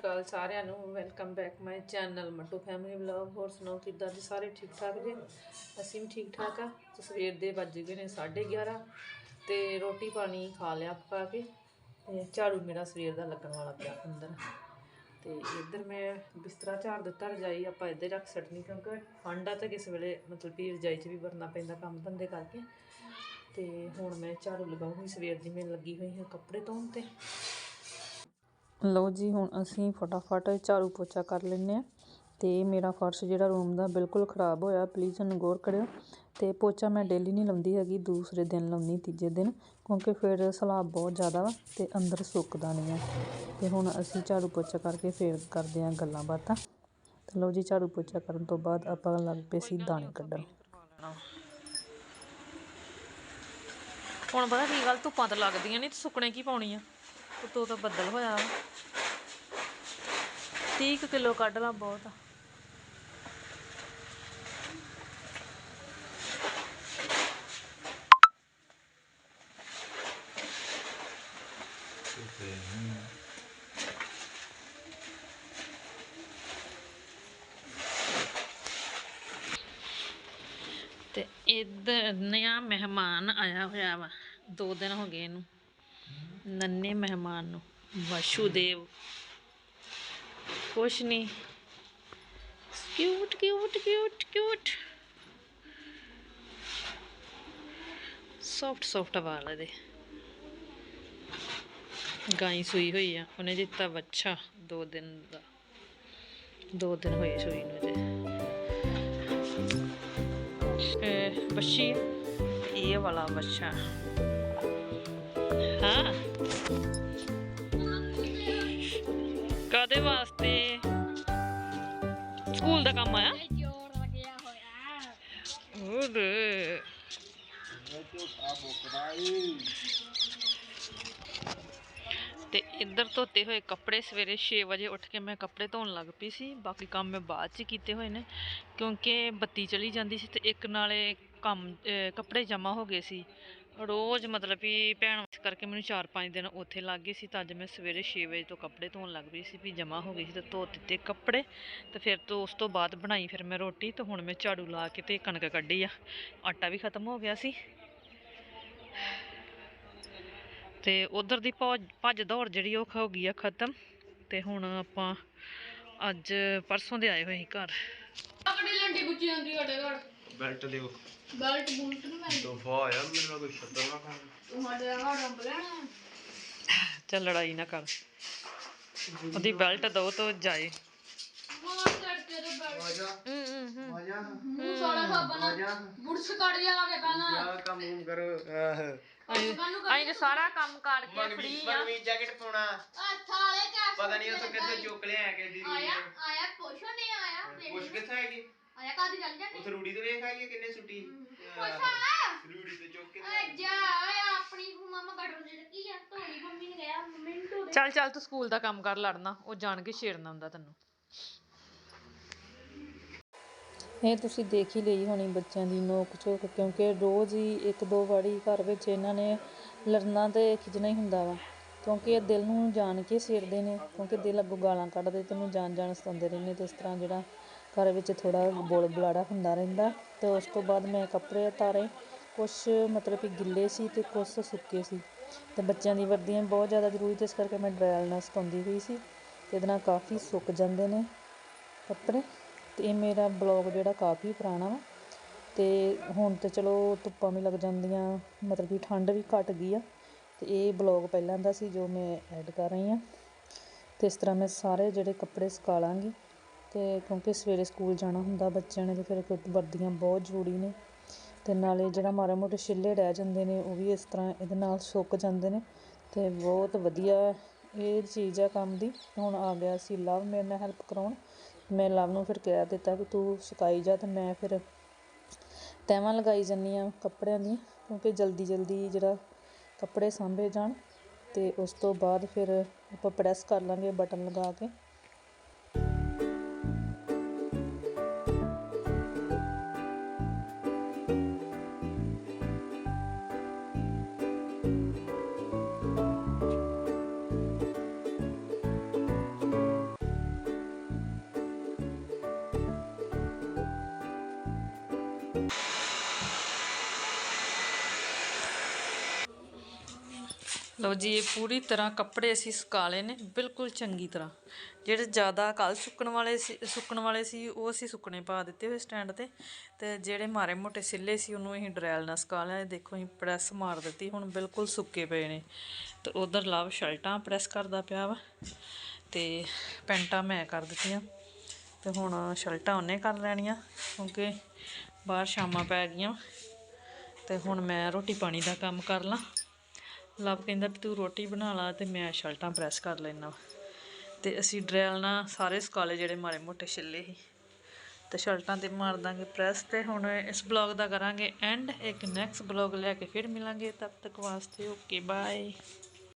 ਅਕਾਲ ਸਾਰਿਆਂ ਨੂੰ welcome back my channel Mattu family vlog ਹੋਰ ਸੁਣਾਓ ਕਿੱਦਾਂ ਜੀ, ਸਾਰੇ ਠੀਕ ਠਾਕ ਜੀ? ਅਸੀਂ ਵੀ ਠੀਕ ਠਾਕ ਆ। ਤੇ ਸਵੇਰ ਦੇ ਵੱਜ ਗਏ ਨੇ 11:30 ਤੇ ਰੋਟੀ ਪਾਣੀ ਖਾ ਲਿਆ ਪਕਾ ਕੇ। ਤੇ ਝਾੜੂ ਮੇਰਾ ਸਵੇਰ ਦਾ ਲੱਗਣ ਵਾਲਾ ਪਿਆ ਅੰਦਰ। ਤੇ ਇੱਧਰ ਮੈਂ ਬਿਸਤਰਾ ਝਾੜ ਦਿੱਤਾ, ਰਜਾਈ ਆਪਾਂ ਇੱਧਰ ਰੱਖ ਛੱਡਣੀ ਕਿਉਂਕਿ ਠੰਡਾ ਤਾਂ ਕਿਸ ਵੇਲੇ ਮਤਲਬ ਵੀ ਰਜਾਈ 'ਚ ਵੀ ਵਰਨਾ ਪੈਂਦਾ ਕੰਮ ਧੰਦੇ ਕਰਕੇ। ਤੇ ਹੁਣ ਮੈਂ ਝਾੜੂ ਲਗਾਉਂਗੀ ਸਵੇਰ ਦੀ ਮੈਂ ਲੱਗੀ ਹੋਈ ਹਾਂ ਕੱਪੜੇ ਧੋਣ ਤੇ। ਲਓ ਜੀ, ਹੁਣ ਅਸੀਂ ਫਟਾਫਟ ਝਾੜੂ ਪੋਚਾ ਕਰ ਲੈਂਦੇ ਹਾਂ ਅਤੇ ਮੇਰਾ ਫਰਸ਼ ਜਿਹੜਾ ਰੂਮ ਦਾ ਬਿਲਕੁਲ ਖਰਾਬ ਹੋਇਆ ਪਲੀਜ਼ ਇਹਨੂੰ ਗੌਰ ਕਰਿਓ। ਅਤੇ ਪੋਚਾ ਮੈਂ ਡੇਲੀ ਨਹੀਂ ਲਾਉਂਦੀ ਹੈਗੀ, ਦੂਸਰੇ ਦਿਨ ਲਾਉਂਦੀ, ਤੀਜੇ ਦਿਨ, ਕਿਉਂਕਿ ਫਿਰ ਸਲਾਬ ਬਹੁਤ ਜ਼ਿਆਦਾ ਵਾ ਅਤੇ ਅੰਦਰ ਸੁੱਕਦਾ ਨਹੀਂ ਆ। ਅਤੇ ਹੁਣ ਅਸੀਂ ਝਾੜੂ ਪੋਚਾ ਕਰਕੇ ਫਿਰ ਕਰਦੇ ਹਾਂ ਗੱਲਾਂ ਬਾਤਾਂ। ਤੇ ਲਓ ਜੀ, ਝਾੜੂ ਪੋਚਾ ਕਰਨ ਤੋਂ ਬਾਅਦ ਆਪਾਂ ਲੱਗ ਪਏ ਸੀ ਦਾਣੇ ਕੱਢਣ। ਹੁਣ ਪਤਾ ਕੀ ਗੱਲ, ਧੁੱਪਾਂ ਤਾਂ ਲੱਗਦੀਆਂ ਨਹੀਂ ਤੇ ਸੁੱਕਣੇ ਕੀ ਪਾਉਣੀ ਆ? ਉਤੋਂ ਤਾਂ ਬੱਦਲ ਹੋਇਆ 30 ਕਿਲੋ ਕੱਢ ਲਾ ਬਹੁਤ। ਆ ਤੇ ਇੱਧਰ ਨਿਆ ਮਹਿਮਾਨ ਆਇਆ ਹੋਇਆ ਵਾ। ਦੋ ਦਿਨ ਹੋ ਗਏ ਇਹਨੂੰ। ਨੰਨੇ ਮਹਿਮਾਨ ਨੂੰ, ਵਾਸ਼ੂਦੇਵ। ਕੁਛ ਨਹੀਂ। Cute cute cute cute soft soft ਵਾਲ ਇਹਦੇ। ਗਾਈ ਸੂਈ ਹੋਈ ਆ, ਉਹਨੇ ਦਿੱਤਾ ਬੱਚਾ ਦੋ ਦਿਨ ਦਾ। ਦੋ ਦਿਨ ਹੋਏ ਸੂਈ ਨੂੰ ਜੇ ਇਹ ਬੱਚੀ ਇਹ ਵਾਲਾ ਬੱਚਾ ਹਾਂ। ਕਾਦੇ ਵਾਸਤੇ? ਸਕੂਲ ਦਾ ਕੰਮ ਆਇਆ? ਜੋਰ ਲੱਗਿਆ ਹੋਇਆ ਉਹਦੇ ਤੇ ਇੱਧਰ ਧੋਤੇ ਹੋਏ ਕੱਪੜੇ ਸਵੇਰੇ 6 ਵਜੇ ਉੱਠ ਕੇ ਮੈਂ ਕੱਪੜੇ ਧੋਣ ਲੱਗ ਪਈ ਸੀ। ਬਾਕੀ ਕੰਮ ਮੈਂ ਬਾਅਦ ਚ ਕੀਤੇ ਹੋਏ ਨੇ, ਕਿਉਂਕਿ ਬੱਤੀ ਚਲੀ ਜਾਂਦੀ ਸੀ ਤੇ ਇੱਕ ਨਾਲੇ ਕੰਮ ਕੱਪੜੇ ਜਮਾ ਹੋ ਗਏ ਸੀ। ਰੋਜ਼ ਮਤਲਬ ਵੀ ਭੈਣ ਇਸ ਕਰਕੇ ਮੈਨੂੰ 4-5 ਦਿਨ ਉੱਥੇ ਲੱਗ ਗਏ ਸੀ ਤਾਂ ਅੱਜ ਮੈਂ ਸਵੇਰੇ 6 ਵਜੇ ਤੋਂ ਕੱਪੜੇ ਧੋਣ ਲੱਗ ਪਈ ਸੀ, ਵੀ ਜਮਾ ਹੋ ਗਏ ਸੀ ਤੇ ਧੋ ਦਿੱਤੇ ਕੱਪੜੇ ਤੇ ਫਿਰ ਤੋਂ ਉਸ ਤੋਂ ਬਾਅਦ ਬਣਾਈ ਫਿਰ ਮੈਂ ਰੋਟੀ ਤੇ ਹੁਣ ਮੈਂ ਝਾੜੂ ਲਾ ਕੇ ਤੇ ਕਣਕ ਕੱਢੀ ਆ, ਆਟਾ ਵੀ ਖਤਮ ਹੋ ਗਿਆ ਸੀ। ਤੇ ਉਧਰ ਦੀ ਭੱਜ ਭੱਜ ਦੌੜ ਜਿਹੜੀ ਉਹ ਹੋ ਗਈ ਆ ਖਤਮ ਤੇ ਹੁਣ ਆਪਾਂ ਅੱਜ ਪਰਸੋਂ ਦੇ ਆਏ ਹੋਏ ਸੀ ਘਰ। ਆਪਣੀ ਲੰਡੀ ਗੁੱਚੀ ਹੁੰਦੀ ਤੁਹਾਡੇ ਘਰ? ਬੈਲਟ ਦਿਓ ਬੈਲਟ ਬੂਲਟ ਨੂੰ ਮੈਂ ਤੋਹਫਾ ਆਇਆ ਮੇਰੇ ਨਾਲ ਕੋਈ ਛੱਤਰ ਨਾ ਖਾਣ ਤੁਹਾਡੇ ਘਰ ਰੰਬ ਲੈਣਾ। ਚੱਲ ਲੜਾਈ ਨਾ ਕਰ। ਉਹਦੀ ਬੈਲਟ ਦੋ ਤੋਂ ਜਾਏ। ਮਾਰ ਕਰਕੇ ਤੇ ਬੈਲਟ। ਆਜਾ ਆਜਾ ਮੂੰਹ ਸਾੜਾ ਸਾਬਣਾ ਬੁਰਸ਼ ਕੱਢ ਜਾ ਕੇ ਪਹਿਲਾਂ। ਆ ਕੰਮ ਕਰੋ। ਤੇ ਸਾਰਾ ਕੰਮ ਕਰਕੇ ਫ੍ਰੀ ਆ। ਮਨਵੀ ਜੈਕਟ ਪਾਉਣਾ। ਆ ਥਾਲੇ ਕੈਸ ਪਤਾ ਨਹੀਂ ਉੱਥੋਂ ਕਿੱਥੋਂ ਚੁੱਕ ਲਿਆ ਕੇ ਦੀ ਆਇਆ ਆਇਆ ਕੁਛ ਨਹੀਂ ਆਇਆ ਕੁਛ ਕਿੱਥੋਂ ਹੈਗੀ? ਆਇਆ ਕਾਦੀ ਚੱਲ ਜਾਂਦੀ ਉੱਥੇ ਰੂੜੀ ਤੇ ਵੇਖ ਆਈਏ ਕਿੰਨੇ ਸੁੱਟੀ। ਰੂੜੀ ਤੇ ਚੁੱਕ ਕੇ ਓਏ ਜਾ ਓਏ ਆਪਣੀ ਮਾਮਾ ਗਟਰ ਦੇ ਕੀ ਆ? ਧੋਣੀ ਮੰਮੀ ਨੇ ਕਿਹਾ ਮਿੰਟੂ ਦੇ। ਚੱਲ ਚੱਲ ਤੂੰ ਸਕੂਲ ਦਾ ਕੰਮ ਕਰ ਲੜਨਾ। ਉਹ ਜਾਣ ਕੇ ਛੇੜਨਾ ਹੁੰਦਾ ਤੈਨੂੰ। ਇਹ ਤੁਸੀਂ ਦੇਖ ਹੀ ਲਈ ਹੋਣੀ ਬੱਚਿਆਂ ਦੀ ਨੋਕ ਝੋਕ ਕਿਉਂਕਿ ਰੋਜ਼ ਹੀ ਇੱਕ ਦੋ ਵਾਰੀ ਘਰ ਵਿੱਚ ਇਹਨਾਂ ਨੇ ਲੜਨਾ ਤੇ ਖਿਜਣਾ ਹੀ ਹੁੰਦਾ ਵਾ। ਕਿਉਂਕਿ ਇਹ ਦਿਲ ਨੂੰ ਜਾਣ ਕੇ ਛੇੜਦੇ ਨੇ ਕਿਉਂਕਿ ਦਿਲ ਅੱਗੋਂ ਗਾਲਾਂ ਕੱਢਦੇ ਤੈਨੂੰ ਜਾਣ ਜਾਣ ਸਤਾਉਂਦੇ ਰਹਿੰਦੇ ਤੇ ਇਸ ਤਰ੍ਹਾਂ ਜਿਹੜਾ ਘਰ ਵਿੱਚ ਥੋੜ੍ਹਾ ਬੋਲ ਬਲਾੜਾ ਹੁੰਦਾ ਰਹਿੰਦਾ। ਅਤੇ ਉਸ ਤੋਂ ਬਾਅਦ ਮੈਂ ਕੱਪੜੇ ਉਤਾਰੇ। ਕੁਛ ਮਤਲਬ ਕਿ ਗਿੱਲੇ ਸੀ ਅਤੇ ਕੁਛ ਸੁੱਕੇ ਸੀ। ਅਤੇ ਬੱਚਿਆਂ ਦੀ ਵਰਦੀਆਂ ਬਹੁਤ ਜ਼ਿਆਦਾ ਜ਼ਰੂਰੀ ਤੇ ਇਸ ਕਰਕੇ ਮੈਂ ਡਰਾਇਲ ਨਾਲ ਸੁਕਾਉਂਦੀ ਹੋਈ ਸੀ। ਅਤੇ ਇਹਦੇ ਨਾਲ ਕਾਫੀ ਸੁੱਕ ਜਾਂਦੇ ਨੇ ਕੱਪੜੇ। ਅਤੇ ਇਹ ਮੇਰਾ ਬਲੋਗ ਜਿਹੜਾ ਕਾਫੀ ਪੁਰਾਣਾ ਵਾ। ਅਤੇ ਹੁਣ ਤਾਂ ਚਲੋ ਧੁੱਪਾਂ ਵੀ ਲੱਗ ਜਾਂਦੀਆਂ, ਮਤਲਬ ਕਿ ਠੰਡ ਵੀ ਘਟ ਗਈ ਆ। ਅਤੇ ਇਹ ਬਲੌਗ ਪਹਿਲਾਂ ਦਾ ਸੀ ਜੋ ਮੈਂ ਐਡ ਕਰ ਰਹੀ ਹਾਂ। ਅਤੇ ਇਸ ਤਰ੍ਹਾਂ ਮੈਂ ਸਾਰੇ ਜਿਹੜੇ ਕੱਪੜੇ ਸੁਕਾ ਲਾਂਗੀ। ਅਤੇ ਕਿਉਂਕਿ ਸਵੇਰੇ ਸਕੂਲ ਜਾਣਾ ਹੁੰਦਾ ਬੱਚਿਆਂ ਨੇ ਤੇ ਫਿਰ ਵਰਦੀਆਂ ਬਹੁਤ ਜ਼ਰੂਰੀ ਨੇ ਅਤੇ ਨਾਲੇ ਜਿਹੜਾ ਮਾੜੇ ਮੋਟੇ ਛਿੱਲੇ ਰਹਿ ਜਾਂਦੇ ਨੇ ਉਹ ਵੀ ਇਸ ਤਰ੍ਹਾਂ ਇਹਦੇ ਨਾਲ ਸੁੱਕ ਜਾਂਦੇ ਨੇ ਅਤੇ ਬਹੁਤ ਵਧੀਆ ਇਹ ਚੀਜ਼ ਆ ਕੰਮ ਦੀ। ਹੁਣ ਆ ਗਿਆ ਸੀ ਲਵ, ਮੇਰੇ ਨਾਲ ਹੈਲਪ ਕਰਵਾਉਣ ਮੈਂ ਲਵ ਨੂੰ ਫਿਰ ਕਹਿ ਦਿੱਤਾ ਵੀ ਤੂੰ ਸੁਕਾਈ ਜਾ ਅਤੇ ਮੈਂ ਫਿਰ ਤੈਵਾਂ ਲਗਾਈ ਜਾਂਦੀ ਹਾਂ ਕੱਪੜਿਆਂ ਦੀ ਕਿਉਂਕਿ ਜਲਦੀ ਜਲਦੀ ਜਿਹੜਾ ਕੱਪੜੇ ਸਾਂਭੇ ਜਾਣ ਅਤੇ ਉਸ ਤੋਂ ਬਾਅਦ ਫਿਰ ਆਪਾਂ ਪ੍ਰੈਸ ਕਰ ਲਾਂਗੇ ਬਟਨ ਲਗਾ ਕੇ। ਲਓ ਜੀ, ਇਹ ਪੂਰੀ ਤਰ੍ਹਾਂ ਕੱਪੜੇ ਅਸੀਂ ਸੁਕਾ ਲਏ ਨੇ, ਬਿਲਕੁਲ ਚੰਗੀ ਤਰ੍ਹਾਂ। ਜਿਹੜੇ ਜ਼ਿਆਦਾ ਕੱਲ ਸੁੱਕਣ ਵਾਲੇ ਸੀ, ਸੁੱਕਣ ਵਾਲੇ ਸੀ, ਉਹ ਅਸੀਂ ਸੁੱਕਣੇ ਪਾ ਦਿੱਤੇ ਹੋਏ ਸਟੈਂਡ ਤੇ। ਤੇ ਜਿਹੜੇ ਮਾਰੇ ਮੋਟੇ ਸਿੱਲੇ ਸੀ, ਉਹਨੂੰ ਅਸੀਂ ਡਰੈਲ ਨਾਲ ਸੁਕਾ ਲਿਆ। ਦੇਖੋ, ਅਸੀਂ ਪ੍ਰੈਸ ਮਾਰ ਦਿੱਤੀ, ਹੁਣ ਬਿਲਕੁਲ ਸੁੱਕੇ ਪਏ ਨੇ। ਤੇ ਉਧਰ ਲਵ ਸ਼ਰਟਾਂ ਪ੍ਰੈਸ ਕਰਦਾ ਪਿਆ ਵਾ, ਤੇ ਪੈਂਟਾਂ ਮੈਂ ਕਰ ਦਿੱਤੀਆਂ। ਤੇ ਹੁਣ ਸ਼ਰਟਾਂ ਉਹਨੇ ਕਰ ਲੈਣੀਆਂ, ਕਿਉਂਕਿ ਬਾਹਰ ਸ਼ਾਮਾਂ ਪੈ ਗਈਆਂ। ਤੇ ਹੁਣ ਮੈਂ ਰੋਟੀ ਪਾਣੀ ਦਾ ਕੰਮ ਕਰ ਲਾਂ। ਲਵ ਕਹਿੰਦਾ ਵੀ ਤੂੰ ਰੋਟੀ ਬਣਾ ਲਾ ਤੇ ਮੈਂ ਸ਼ਰਟਾਂ ਪ੍ਰੈਸ ਕਰ ਲੈਣਾ ਤੇ ਅਸੀਂ ਡਰੈਲ ਨਾਲ ਸਾਰੇ ਸਕਾਲੇ ਜਿਹੜੇ ਮਾਰੇ ਮੋਟੇ ਛਿੱਲੇ ਸੀ। ਤੇ ਸ਼ਰਟਾਂ ਤੇ ਮਾਰ ਦਾਂਗੇ ਪ੍ਰੈਸ ਤੇ ਹੁਣ ਇਸ ਬਲੌਗ ਦਾ ਕਰਾਂਗੇ ਐਂਡ ਇੱਕ ਨੈਕਸਟ ਬਲੌਗ ਲੈ ਕੇ ਫਿਰ ਮਿਲਾਂਗੇ, ਤਦ ਤੱਕ ਵਾਸਤੇ ਓਕੇ ਬਾਏ